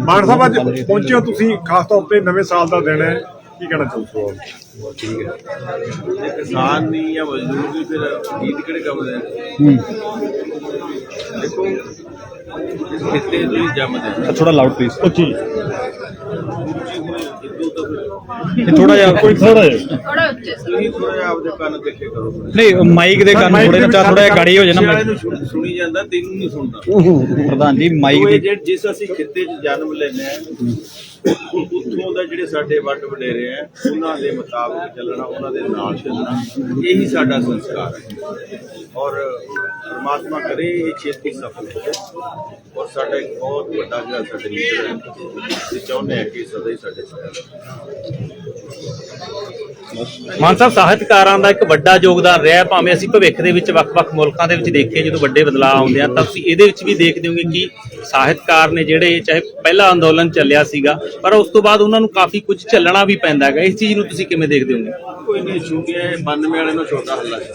ਮਾਨ ਸਾਹਿਬ ਅੱਜ ਪਹੁੰਚੇ ਹੋ ਤੁਸੀਂ ਖਾਸ ਤੌਰ ਤੇ ਨਵੇਂ ਸਾਲ ਦਾ ਦਿਨ ਹੈ। ਕੀ ਕਹਿਣਾ ਚਾਹੁੰਦੇ ਹੋ ਠੀਕ ਹੈ। ਜੇ ਕਿਸਾਨ ਨਹੀਂ ਜਾਂ ਮਜ਼ਦੂਰ ਨਹੀਂ ਫਿਰ ਗੀਤ ਕਿਹੜੇ ਕੰਮ ਦੇ? ਦੇਖੋ ਇਸ ਖੇਤੇ ਤੋਂ ਹੀ ਜੰਮਦੇ ਥੋੜਾ ਲਾਊਡ ਪਲੀਜ਼ ਇਹ ਥੋੜਾ ਜਿਹਾ ਕੋਈ ਥੋੜਾ ਜਿਹਾ। ਥੋੜਾ ਉੱਚੇ ਸੀ ਤੁਸੀਂ ਥੋੜਾ ਜਿਹਾ ਆਪਦੇ ਕੰਨ ਦੇਖੇ ਕਰੋ। ਨਹੀਂ ਮਾਈਕ ਦੇ ਕੰਨ ਥੋੜੇ ਨਾ ਥੋੜਾ ਜਿਹਾ ਗਾੜੀ ਹੋ ਜਾਣਾ ਨੂੰ ਸੁਣ- ਸੁਣੀ ਜਾਂਦਾ ਤੈਨੂੰ ਨਹੀਂ ਸੁਣਦਾ। ਪ੍ਰਧਾਨ ਜੀ ਉਹ ਮਾਈਕ ਇਹ ਦੀ ਜਿਹੜੇ ਜਿਸ ਅਸੀਂ ਖਿੱਤੇ 'ਚ ਜਨਮ ਲੈਂਦੇ ਆ ਉੱਥੋਂ ਦਾ ਜਿਹੜੇ ਸਾਡੇ ਵੱਡ ਵਡੇਰੇ ਆ, ਉਹਨਾਂ ਦੇ ਮੁਤਾਬਕ ਚੱਲਣਾ, ਉਹਨਾਂ ਦੇ ਨਾਲ ਚੱਲਣਾ, ਇਹੀ ਸਾਡਾ ਸੰਸਕਾਰ ਹੈ। ਔਰ ਪਰਮਾਤਮਾ ਕਰੇ ਇਹ ਛੇਤੀ ਸਫਲ ਹੋ ਔਰ ਸਾਡਾ ਇੱਕ ਬਹੁਤ ਵੱਡਾ ਜਿਹੜਾ ਸਾਡੇ ਲੀਡਰ ਹੈ ਤੇ ਚਾਹੁੰਦੇ ਆ ਕਿ ਸਦਾ ਹੀ ਸਾਡੇ ਸਾਥ ਮਾਨ ਸਾਹਿਬ, ਸਾਹਿਤਕਾਰਾਂ ਦਾ ਇੱਕ ਵੱਡਾ ਯੋਗਦਾਨ ਰਿਹਾ ਭਾਵੇਂ ਅਸੀਂ ਭਵਿੱਖ ਦੇ ਵਿੱਚ ਵੱਖ-ਵੱਖ ਮੁਲਕਾਂ ਦੇ ਵਿੱਚ ਦੇਖੀਏ, ਜਦੋਂ ਵੱਡੇ ਬਦਲਾਅ ਆਉਂਦੇ ਆ, ਤਾਂ ਤੁਸੀਂ ਇਹਦੇ ਵਿੱਚ ਵੀ ਦੇਖਦੇ ਹੋਗੇ ਕਿ ਸਾਹਿਤਕਾਰ ਨੇ ਜਿਹੜੇ ਚਾਹੇ ਪਹਿਲਾ ਅੰਦੋਲਨ ਚੱਲਿਆ ਸੀਗਾ, ਪਰ ਉਸ ਤੋਂ ਬਾਅਦ ਉਹਨਾਂ ਨੂੰ ਕਾਫੀ ਕੁਝ ਚੱਲਣਾ ਵੀ ਪੈਂਦਾ ਹੈਗਾ। ਇਸ ਚੀਜ਼ ਨੂੰ ਤੁਸੀਂ ਕਿਵੇਂ ਦੇਖਦੇ ਹੋ ਕੋਈ ਨਹੀਂ ਛੂਟੀਆਂ 92 ਵਾਲੇ ਨੂੰ ਛੋਟਾ ਹੱਲਾ ਸੀ।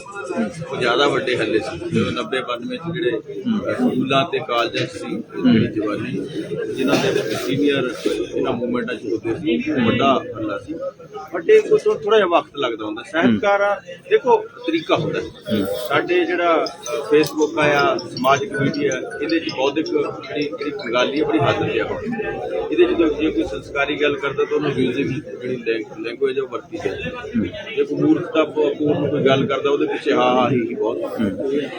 ਉਹ ਜ਼ਿਆਦਾ ਵੱਡੇ ਹੱਲੇ ਸੀ। 90 92 ਚ ਜਿਹੜੇ ਸਕੂਲਾਂ ਤੇ ਕਾਲਜਾਂ ਸੀ, ਜਿਹੜੀ ਜਵਾਨੀ, ਜਿਨ੍ਹਾਂ ਦੇ ਵਿੱਚ ਸੀਨੀਅਰ ਇਹਨਾਂ ਮੂਵਮੈਂਟਾਂ ਚ ਹੁੰਦੇ ਸੀ ਵੱਡਾ ਹੱਲਾ ਸੀ। ਵੱਡੇ ਕੋ ਥੋੜਾ ਜਿਹਾ ਵਕਤ ਲੱਗਦਾ ਹੁੰਦਾ। ਸਾਹਿਤਕਾਰ, ਦੇਖੋ, ਤਰੀਕਾ ਹੁੰਦਾ ਸਾਡੇ ਜਿਹੜਾ ਫੇਸਬੁੱਕ ਆ ਸਮਾਜਿਕ ਮੀਡੀਆ ਇਹਦੇ ਚ ਬੌਧਿਕ ਜਿਹੜੀ ਜਿਹੜੀ ਕੰਗਾਲੀ ਹੈ ਬੜੀ ਹੱਦ ਤੇ ਆ ਇਹਦੇ ਚ ਜੇ ਕੋਈ ਸੰਸਕਾਰੀ ਗੱਲ ਕਰਦਾ ਤਾਂ ਉਹਨੂੰ ਮਿਊਜ਼ਿਕ ਜਿਹੜੀ ਲੈਂਗੁਏਜ ਉਹ ਵਰਤੀ ਜਾਂਦੀ ਹੈ ਜੇ ਕੋਈ ਮੂਰਖਤਾ ਪੂਰਨ ਕੋਈ ਗੱਲ ਕਰਦਾ ਉਹਦੇ ਪਿੱਛੇ ਹਾਂ ਹਾਂ ਹੀ ਹੀ ਬਹੁਤ।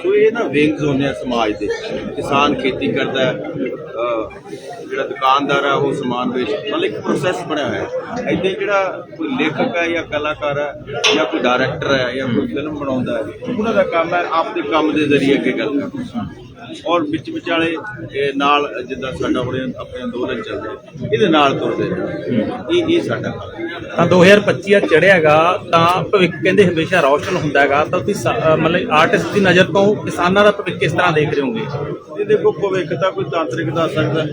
ਸੋ ਇਹ ਨਾ ਵਿੰਗਸ ਹੁੰਦੇ ਆ ਸਮਾਜ ਦੇ। ਕਿਸਾਨ ਖੇਤੀ ਕਰਦਾ ਹੈ ਜਿਹੜਾ ਦੁਕਾਨਦਾਰ ਆ ਉਹ ਸਮਾਨ ਵੇਚ, ਮਤਲਬ ਇੱਕ ਪ੍ਰੋਸੈਸ ਬਣਿਆ ਹੋਇਆ ਹੈ। ਇੱਥੇ ਜਿਹੜਾ ਕੋਈ ਲੇਖਕ ਹੈ ਜਾਂ ਕਲਾਕਾਰ ਹੈ ਜਾਂ ਕੋਈ ਡਾਇਰੈਕਟਰ ਹੈ ਜਾਂ ਕੋਈ ਫਿਲਮ ਬਣਾਉਂਦਾ ਹੈ, ਉਹਨਾਂ ਦਾ ਕੰਮ ਹੈ ਆਪਦੇ ਕੰਮ ਦੇ ਜ਼ਰੀਏ ਅੱਗੇ ਗੱਲ ਕਰਨਾ। ਔਰ ਵਿੱਚ ਵਿਚਾਲੇ ਨਾਲ ਜਿੱਦਾਂ ਸਾਡਾ ਹੁਣ ਆਪਣੇ ਅੰਦੋਲਨ ਚੱਲਦੇ ਇਹਦੇ ਨਾਲ ਤੁਰਦੇ ਨੇ ਇਹ ਇਹ ਸਾਡਾ। ਤਾਂ 2025 ਆ ਚੜਿਆਗਾ ਤਾਂ ਭਵਿੱਖ ਕਹਿੰਦੇ ਹਮੇਸ਼ਾ ਰੌਸ਼ਨ ਹੁੰਦਾ ਹੈਗਾ। ਤਾਂ ਤੁਸੀਂ ਮਤਲਬ ਆਰਟਿਸਟ ਦੀ ਨਜ਼ਰ ਤੋਂ ਕਿਸਾਨਾਂ ਦਾ ਭਵਿੱਖ ਕਿਸ ਤਰ੍ਹਾਂ ਦੇਖ ਰਹੇ ਹੋਗੇ? ਇਹ ਦੇਖੋ ਭਵਿੱਖ ਤਾਂ ਕੋਈ ਤਾਂਤਰਿਕ ਦੱਸ ਸਕਦਾ।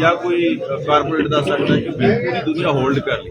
ਜਾਂ ਕੋਈ ਕਾਰਪੋਰੇਟ ਦੱਸ ਸਕਦਾ ਕਿਉਂਕਿ ਪੂਰੀ ਦੁਨੀਆ ਹੋਲਡ ਕਰ ਲਈ।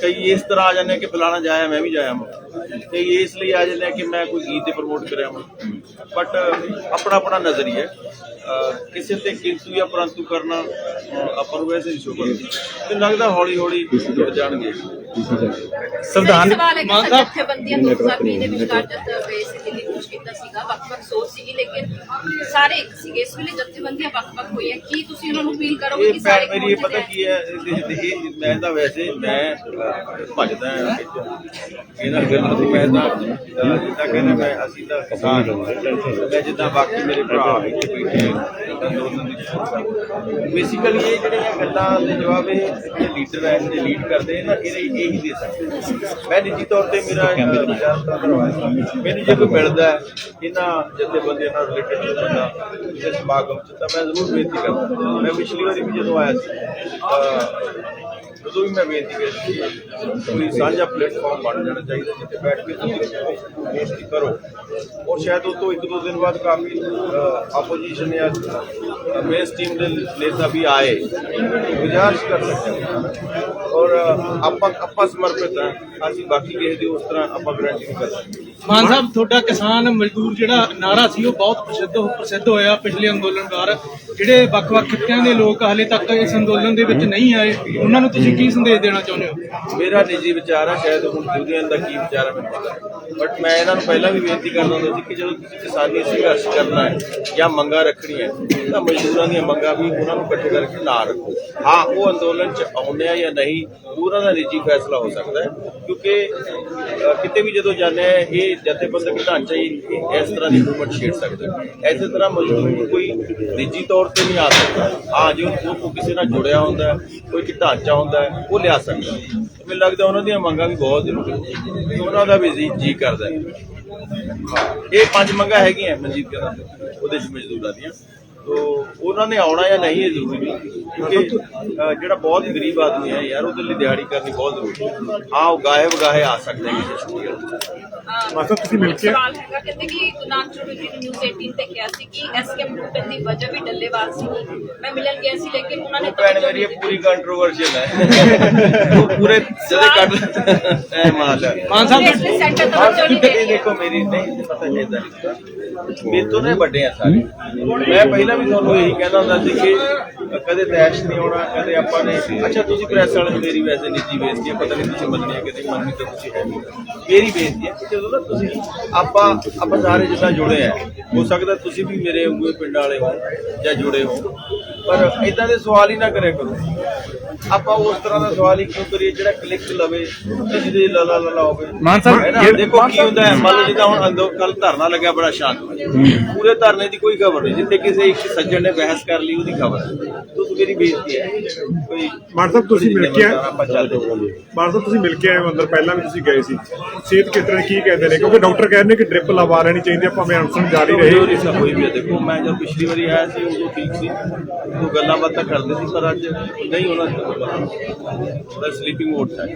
ਕਈ ਇਸ ਤਰ੍ਹਾਂ ਆ ਜਾਂਦੇ ਕਿ ਫਲਾਣਾ ਜਾਇਆ ਮੈਂ ਵੀ ਜਾਇਆ ਮੈਂ ਕਈ ਇਸ ਲਈ ਆ ਜਾਂਦੇ ਕਿ ਮੈਂ ਕੋਈ ਗੀਤ ਤੇ ਪ੍ਰਮੋਟ ਕਰਿਆ ਮੈਂ ਬਟ ਆਪਣਾ ਆਪਣਾ ਨਜ਼ਰੀਆ ਕਿਸੇ ਤੇ ਕਿੰਤੂ ਜਾਂ ਪਰੰਤੂ ਕਰਨਾ ਆਪਾਂ ਨੂੰ ਵੈਸੇ ਨਹੀਂ ਸ਼ੋਭਾ ਤੇ ਲੱਗਦਾ ਹੌਲੀ ਹੌਲੀ ਜੁੜ ਜਾਣਗੇ। ਸੰਵਿਧਾਨ ਜਥੇਬੰਦੀਆਂ 2020 ਦੇ ਵਿਚਕਾਰ ਜਦ ਸੀ ਦਿੱਲੀ ਕੁਝ ਕੀਤਾ ਸੀਗਾ ਵੱਖ-ਵੱਖ ਸੋਚ ਸੀਗੀ ਲੇਕਿਨ ਸਾਰੇ ਇੱਕ ਸੀਗੇ। ਇਸ ਵੇਲੇ ਜਥੇਬੰਦੀਆਂ ਵੱਖ-ਵੱਖ ਹੋਈਆਂ। ਕੀ ਤੁਸੀਂ ਉਹਨਾਂ ਨੂੰ ਅਪੀਲ ਕਰੋਗੇ ਕਿ ਸਾਰੇ ਮੇਰੀ ਇਹ ਪਤਾ ਕੀ ਹੈ ਇਹ- ਇਹ- ਇਹ- ਮੈਂ ਤਾਂ ਵੈਸੇ ਮੈਂ ਭੱਜਦਾ ਇਹਨਾਂ ਗੱਲਾਂ ਤੋਂ ਮੈਂ ਤਾਂ ਅਹ, ਜਿੱਦਾਂ ਕਹਿੰਦੇ ਮੈਂ ਅਸੀਂ ਤਾਂ ਕਿਸਾਨ ਹਾਂ। ਮੈਂ ਜਿੱਦਾਂ ਬਾਕੀ ਮੇਰੇ ਭਰਾ ਇੱਥੇ ਬੈਠੇ ਅੰਦੋਲਨ ਦੀ ਬੇਸਿਕਲੀ ਇਹ ਜਿਹੜੀਆਂ ਗੱਲਾਂ ਦੇ ਜਵਾਬ ਇਹ ਜਿਹੜੇ ਲੀਡਰ ਹੈ ਜਿਹੜੇ ਲੀਡ ਕਰਦੇ ਨੇ ਨਾ ਇਹ ਇਹੀ ਦੇ ਸਕਦੇ। ਮੈਂ ਨਿੱਜੀ ਤੌਰ ਤੇ ਮੇਰਾ ਮੈਨੂੰ ਜੇ ਕੋਈ ਮਿਲਦਾ ਹੈ ਇਹਨਾਂ ਜਥੇਬੰਦੀਆਂ ਨਾਲ ਰਿਲੇਟਡ ਬੰਦਾ ਇਸ ਸਮਾਗਮ ਚ ਤਾਂ ਮੈਂ ਜ਼ਰੂਰ ਬੇਨਤੀ ਕਰਦਾ। ਮੈਂ ਪਿਛਲੀ ਵਾਰੀ ਵੀ ਜਦੋਂ ਆਇਆ ਸੀ ਅਹ, ਉਦੋਂ ਵੀ ਮੈਂ ਬੇਨਤੀ ਕੀਤੀ ਕੋਈ ਸਾਂਝਾ ਪਲੇਟਫਾਰਮ ਬਣ ਜਾਣਾ ਚਾਹੀਦਾ ਜਿੱਥੇ ਬੈਠ ਕੇ ਤੁਸੀਂ ਬੇਨਤੀ ਕਰੋ। ਔਰ ਸ਼ਾਇਦ ਉਹ ਤੋਂ ਇੱਕ ਦੋ ਦਿਨ ਬਾਅਦ ਕਾਫੀ ਆਪੋਜੀਸ਼ਨ ਜਾਂ ਮੇਨ ਸਟ੍ਰੀਮ ਦੇ ਨੇਤਾ ਵੀ ਆਏ। ਗੁਜ਼ਾਰਿਸ਼ ਕਰ ਸਕਦੇ ਔਰ ਆਪਾਂ ਆਪਾਂ ਸਮਰਪਿਤ ਹਾਂ। ਅਸੀਂ ਬਾਕੀ ਕਿਸੇ ਦੀ ਉਸ ਤਰ੍ਹਾਂ ਆਪਾਂ ਗਰੰਟੀ ਨਹੀਂ ਕਰ ਸਕਦੇ। ਮਾਨ ਸਾਹਿਬ, ਤੁਹਾਡਾ ਕਿਸਾਨ ਮਜ਼ਦੂਰ ਜਿਹੜਾ ਨਾਰਾ ਸੀ, ਉਹ ਬਹੁਤ ਪ੍ਰਸਿੱਧ ਪ੍ਰਸਿੱਧ ਹੋਇਆ ਪਿਛਲੇ ਅੰਦੋਲਨ ਜਿਹੜੇ ਵੱਖ-ਵੱਖ ਖਿੱਤਿਆਂ ਦੇ ਲੋਕ ਹਾਲੇ ਤੱਕ ਇਸ ਅੰਦੋਲਨ ਦੇ ਵਿੱਚ ਨਹੀਂ ਆਏ, ਉਹਨਾਂ ਨੂੰ ਤੁਸੀਂ ਕੀ ਸੰਦੇਸ਼ ਦੇਣਾ ਚਾਹੁੰਦੇ ਹੋ? ਮੇਰਾ ਨਿੱਜੀ ਵਿਚਾਰ ਹੈ ਸ਼ਾਇਦ ਹੁਣ ਯੂਨੀਅਨ ਦਾ ਕੀ ਵਿਚਾਰ ਹੈ ਮੈਨੂੰ ਪਤਾ ਬਟ ਮੈਂ ਇਹਨਾਂ ਨੂੰ ਪਹਿਲਾਂ ਵੀ ਬੇਨਤੀ ਕਰਦਾ ਹੁੰਦਾ ਸੀ ਕਿ ਜਦੋਂ ਤੁਸੀਂ ਕਿਸਾਨੀ ਸੰਘਰਸ਼ ਕਰਨਾ ਹੈ ਜਾਂ ਮੰਗਾਂ ਰੱਖਣੀਆਂ ਤਾਂ ਮਜ਼ਦੂਰਾਂ ਦੀਆਂ ਮੰਗਾਂ ਵੀ ਉਹਨਾਂ ਨੂੰ ਇਕੱਠੇ ਕਰਕੇ ਨਾ ਰੱਖੋ। ਹਾਂ, ਉਹ ਅੰਦੋਲਨ ਚ ਆਉਂਦੇ ਆ ਜਾਂ ਨਹੀਂ ਉਹਨਾਂ ਦਾ ਨਿੱਜੀ ਫੈਸਲਾ ਹੋ ਸਕਦਾ ਹੈ, ਕਿਉਂਕਿ ਕਿਤੇ ਵੀ ਜਦੋਂ ਜਾਂਦੇ ਆ, ਇਹ ਜਥੇਬੰਦਕ ਢਾਂਚਾ ਹੀ ਇਸ ਤਰ੍ਹਾਂ ਦੀ ਮੂਵਮੈਂਟ ਛੇੜ ਸਕਦਾ ਹੈ। ਇਸੇ ਤਰ੍ਹਾਂ ਮਜ਼ਦੂਰ ਕੋਈ ਨਿੱਜੀ ਤੌਰ ਤੇ ਨਹੀਂ ਆ ਸਕਦਾ। ਹਾਂ ਜੋ ਉਹ ਕਿਸੇ ਨਾਲ ਜੁੜਿਆ ਹੁੰਦਾ ਕੋਈ ਕਿ ਢਾਂਚਾ ਹੁੰਦਾ ਉਹ ਲਿਆ ਸਕਦਾ ਮੈਨੂੰ ਲੱਗਦਾ ਉਹਨਾਂ ਦੀਆਂ ਮੰਗਾਂ ਵੀ ਬਹੁਤ ਜ਼ਰੂਰੀ ਹੈ ਉਹਨਾਂ ਦਾ ਵੀ ਜੀ ਜੀ ਕਰਦਾ ਇਹ ਪੰਜ ਮੰਗਾਂ ਹੈਗੀਆਂ ਮਨਜੀਤ ਕਹਿੰਦਾ ਉਹਦੇ ਚ ਮਜ਼ਦੂਰਾਂ ਦੀਆਂ। ਤੋ, ਉਹਨਾਂ ਨੇ ਆਉਣਾ ਜਾਂ ਨਹੀਂ ਇਹ ਜ਼ਰੂਰੀ ਨਹੀਂ। ਕਿਉਂਕਿ ਜਿਹੜਾ ਬਹੁਤ ਗਰੀਬ ਆਦਮੀ ਹੈ ਯਾਰ ਉਹਦੇ ਲਈ ਦਿਹਾੜੀ ਕਰਨੀ ਬਹੁਤ ਜ਼ਰੂਰੀ ਹੈ। ਹਾਂ ਉਹ ਗਾਏ ਵਗਾਏ ਆ ਸਕਦੇ ਹੈ ਕਿਸੇ ਦਿਨ। ਮਾਸਟਰ ਤੁਸੀਂ ਮਿਲ ਕੇ ਸਵਾਲ ਹੈਗਾ ਕਹਿੰਦੇ ਕਿ ਗੁਨਾਮ ਚੌਧਰੀ ਨੇ ਨਿਊਜ਼ 18 ਤੇ ਕਿਹਾ ਸੀ ਕਿ ਐਸਕੇ ਗਰੁੱਪ ਦੀ ਵਜ੍ਹਾ ਵੀ ਡੱਲੇਵਾਲ ਸੀ ਮੈਂ ਮਿਲਣ ਗਿਆ ਸੀ ਲੇਕਿਨ ਉਹਨਾਂ ਨੇ ਭੈਣ ਮੇਰੀ ਇਹ ਪੂਰੀ ਕੰਟਰੋਵਰਸ਼ੀਅਲ ਹੈ। ਉਹ ਪੂਰੇ ਜਦੇ ਕੱਢ ਐ ਮਾਲ ਮਾਨ ਸਾਹਿਬ ਲਈ ਸੈਂਟਰ ਨਹੀਂ ਦੇ ਇਹ ਦੇਖੋ ਮੇਰੀ ਨਹੀਂ ਪਤਾ ਨਹੀਂ ਮੇਰੇ ਤੋਂ ਨੇ ਵੱਡੇ ਆ ਸਾਰੇ। ਮੈਂ ਪਹਿਲਾਂ ਵੀ ਤੁਹਾਨੂੰ ਇਹੀ ਕਹਿੰਦਾ ਹੁੰਦਾ ਸੀ ਕਿ ਕਦੇ ਤੈਸ਼ ਨਹੀਂ ਹੋਣਾ ਕਦੇ ਆਪਾਂ ਨੇ ਅੱਛਾ ਤੁਸੀਂ ਪ੍ਰੈਸ ਵਾਲੇ ਮੇਰੀ ਵੈਸੇ ਨਿੱਜੀ ਬੇਇੱਜ਼ਤੀ ਹੈ ਪਤਾ ਨਹੀਂ ਤੁਸੀਂ ਮੰਨਣੀ ਹੈ ਕਿ ਨਹੀਂ ਮੰਨਣੀ ਤਾਂ ਤੁਸੀਂ ਹੈ ਨਹੀਂ। ਮੇਰੀ ਬੇਇੱਜ਼ਤੀ ਹੈ ਜਦੋਂ ਨਾ ਤੁਸੀਂ ਆਪਾਂ ਆਪਾਂ ਸਾਰੇ ਜਿੱਦਾਂ ਜੁੜੇ ਆ ਹੋ ਸਕਦਾ ਤੁਸੀਂ ਵੀ ਮੇਰੇ ਵਾਂਗੂ ਪਿੰਡ ਵਾਲੇ ਹੋ ਜਾਂ ਜੁੜੇ ਹੋ ਪਰ ਇਦਾਂ ਦੇ ਸਵਾਲ ਹੀ ਨਾ ਕਰਿਆ ਕਰੋ। ਆਪਾਂ ਉਸ ਤਰ੍ਹਾਂ ਦਾ ਸਵਾਲ ਹੀ ਕਿਉਂ ਕਰੀਏ ਜਿਹੜਾ ਕਲਿੱਕ ਲਵੇ ਤੇ ਜਿਹਦੇ ਲਾ ਲਾ ਲਾ ਲਾ ਹੋਵੇ। ਮਾਨ ਸਾਹਿਬ, ਦੇਖੋ ਕੀ ਹੁੰਦਾ ਹੈ ਮੰਨ ਲਓ ਜਿੱਦਾਂ ਹੁਣ ਅੰਦੋ ਕੱਲ ਧਰਨਾ ਲੱਗਿਆ ਬੜਾ ਸ਼ਾਂਤ। ਪੂਰੇ ਧਰਨੇ ਦੀ ਕੋਈ ਖਬਰ ਨਹੀਂ ਜਿੱਥੇ ਕਿਸੇ ਇੱਕ ਸੱਜਣ ਨੇ ਬਹਿਸ ਕਰ ਲਈ ਉਹਦੀ ਖਬਰ ਤੁਸੀਂ ਮੇਰੀ ਬੇਇੱਜ਼ਤੀ ਹੈ। ਕੋਈ ਮਾਨ ਸਾਹਿਬ ਤੁਸੀਂ ਮਿਲ ਕੇ ਆਏ? ਆਪਾਂ ਚੱਲਦੇ ਹਾਂ ਮਾਨ ਸਾਹਿਬ ਤੁਸੀਂ ਮਿਲ ਕੇ ਆਏ ਹੋ ਅੰਦਰ ਪਹਿਲਾਂ ਵੀ ਤੁਸੀਂ ਗਏ ਸੀ। ਸਿਹਤ ਕਿਸ ਤਰ੍ਹਾਂ ਕੀ ਕਹਿੰਦੇ ਨੇ? ਕਿਉਂਕਿ ਡਾਕਟਰ ਕਹਿੰਦੇ ਨੇ ਕਿ ਡ੍ਰਿਪ ਲਵਾ ਲੈਣੀ ਚਾਹੀਦੀ ਹੈ ਭਾਵੇਂ ਅਨਸ਼ਨ ਜਾਰੀ ਰਹੇ। ਜ਼ਰੂਰੀ ਸੀ ਕੋਈ ਵੀ ਹੈ। ਦੇਖੋ ਮੈਂ ਜਦ ਪਿਛਲੀ ਵਾਰੀ ਆਇਆ ਸੀ ਉਦੋਂ ਠੀਕ ਸੀ। ਉਹ ਗੱਲਾਂ ਬਾਤਾਂ ਕਰਦੇ ਸੀ ਪਰ ਅੱਜ ਨਹੀਂ ਉਹਨਾਂ ਦਾ ਸਲੀਪਿੰਗ ਮੋਡ ਹੈ।